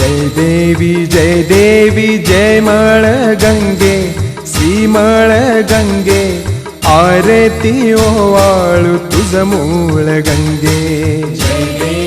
देवी जय देवी जय मळ गंगे श्रीमळ गंगे आरती ओवाळू तुझ मूळ गंगे जय देवी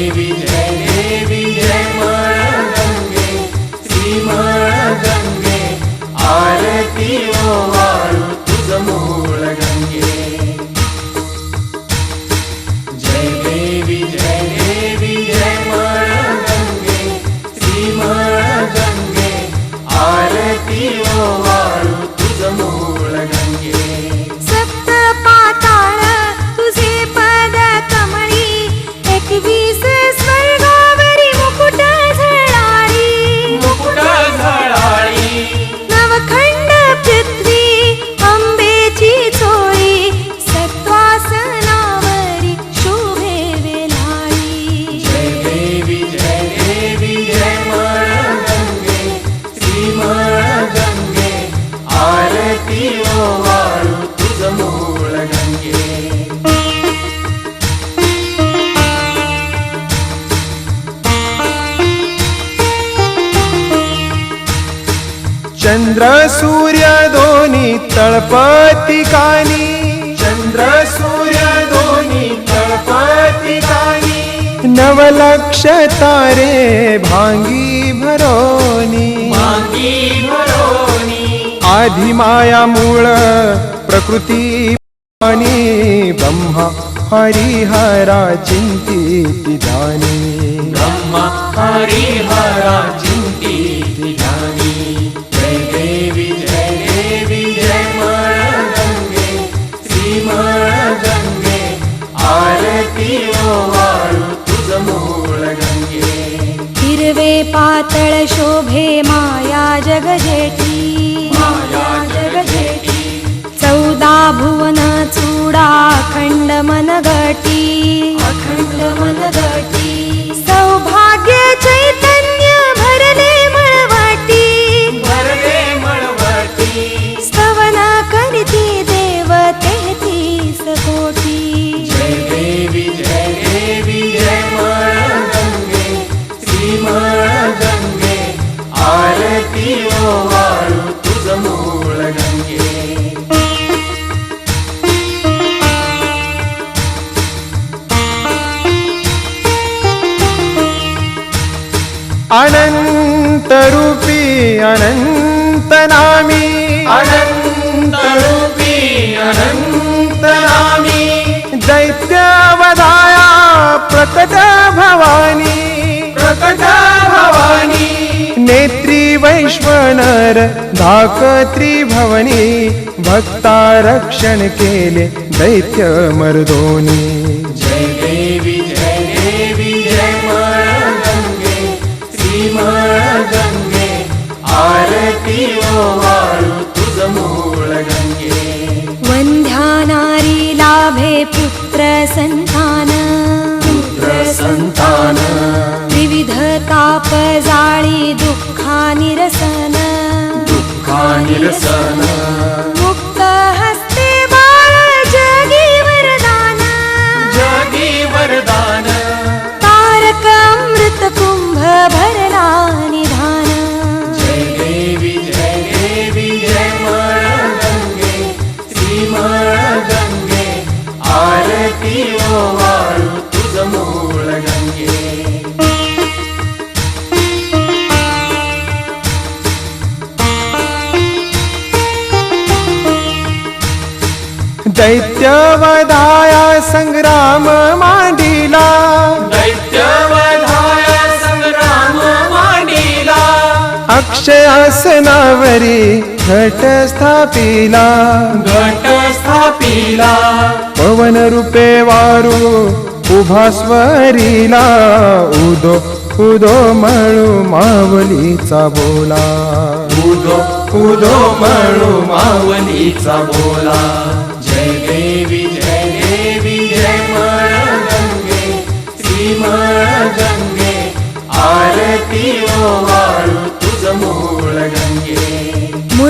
चंद्र सूर्य दोन्ही तळपती कानी. चंद्र सूर्य दोन्ही तळपती कानी. नवलक्ष तारे भांगी भरोनी. मांगी भरोनी. आधी माया मूळ प्रकृती आणि ब्रह्मा हरिहरा चिंती जाणी ब्रह्मा हरिहरा पातळ शोभे माया जगजेठी माया जगजेठी चौदा भुवन चूडा अखंड मनगटी. अखंड मनगटी. अनंत रूपी अनंत नामी अनंत रूपी अनंत नामी दैत्यवदाया प्रकट भवानी। प्रकट भवानी। नेत्री वैश्वनर धाकत्री भवनी। भक्ता रक्षण केले दैत्य मर्दोनी। जय श्रीमळ गंगे आरती ओवाळू तुझ मूळ गंगे. वंध्या नारी लाभे पुत्र संतान. पुत्र संतान विविध ताप जाळी दुःखा निरसन दुःखा निरसन दैत्यवदाया संग्राम मांडिला. दैत्यवधाय संग्राम मांडिला. अक्षय आसनावरी घट स्थापिला. घट स्थापिला पवन रूपे वारू उभा स्वरीला उदो उदो मळू मावलीचा बोला. उदो उदो म्हणू मावलीचा बोला. baby.